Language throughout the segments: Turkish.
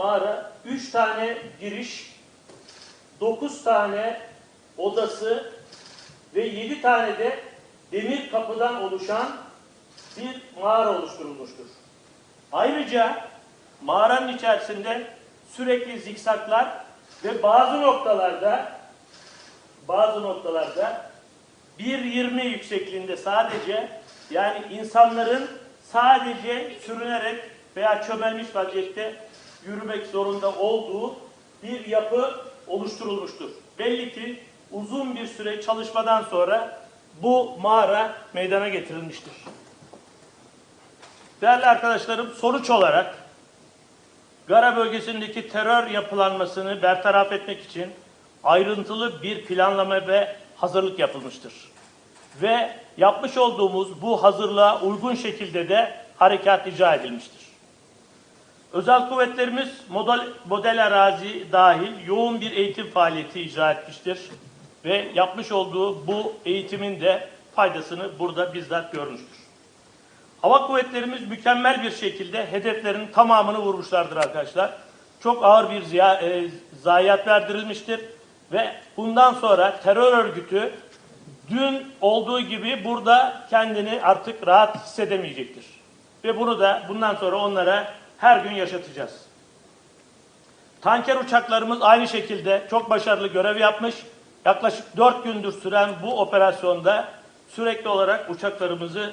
mağara 3 tane giriş, 9 tane odası ve 7 tane de demir kapıdan oluşan bir mağara oluşturulmuştur. Ayrıca mağaranın içerisinde sürekli zikzaklar ve bazı noktalarda bazı noktalarda 1.20 yüksekliğinde sadece yani insanların sadece sürünerek veya çömelmiş vaziyette yürümek zorunda olduğu bir yapı oluşturulmuştur. Belli ki uzun bir süre çalışmadan sonra bu mağara meydana getirilmiştir. Değerli arkadaşlarım sonuç olarak Gara bölgesindeki terör yapılanmasını bertaraf etmek için ayrıntılı bir planlama ve hazırlık yapılmıştır. Ve yapmış olduğumuz bu hazırlığa uygun şekilde de harekat icra edilmiştir. Özel kuvvetlerimiz model, model arazi dahil yoğun bir eğitim faaliyeti icra etmiştir. Ve yapmış olduğu bu eğitimin de faydasını burada bizzat görmüştür. Hava kuvvetlerimiz mükemmel bir şekilde hedeflerin tamamını vurmuşlardır arkadaşlar. Çok ağır bir ziya, e, zayiat verdirilmiştir ve bundan sonra terör örgütü dün olduğu gibi burada kendini artık rahat hissedemeyecektir. Ve bunu da bundan sonra onlara her gün yaşatacağız. Tanker uçaklarımız aynı şekilde çok başarılı görev yapmış. Yaklaşık 4 gündür süren bu operasyonda sürekli olarak uçaklarımızı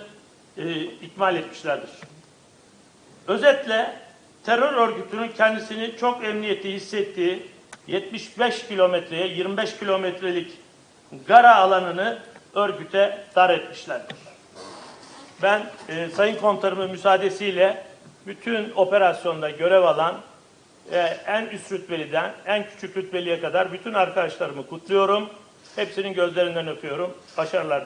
e, ikmal etmişlerdir. Özetle terör örgütünün kendisini çok emniyeti hissettiği 75 kilometreye 25 kilometrelik gara alanını örgüte dar etmişlerdir. Ben e, Sayın Komutanımın müsaadesiyle bütün operasyonda görev alan e, en üst rütbeliden en küçük rütbeliye kadar bütün arkadaşlarımı kutluyorum. Hepsinin gözlerinden öpüyorum. Başarılar.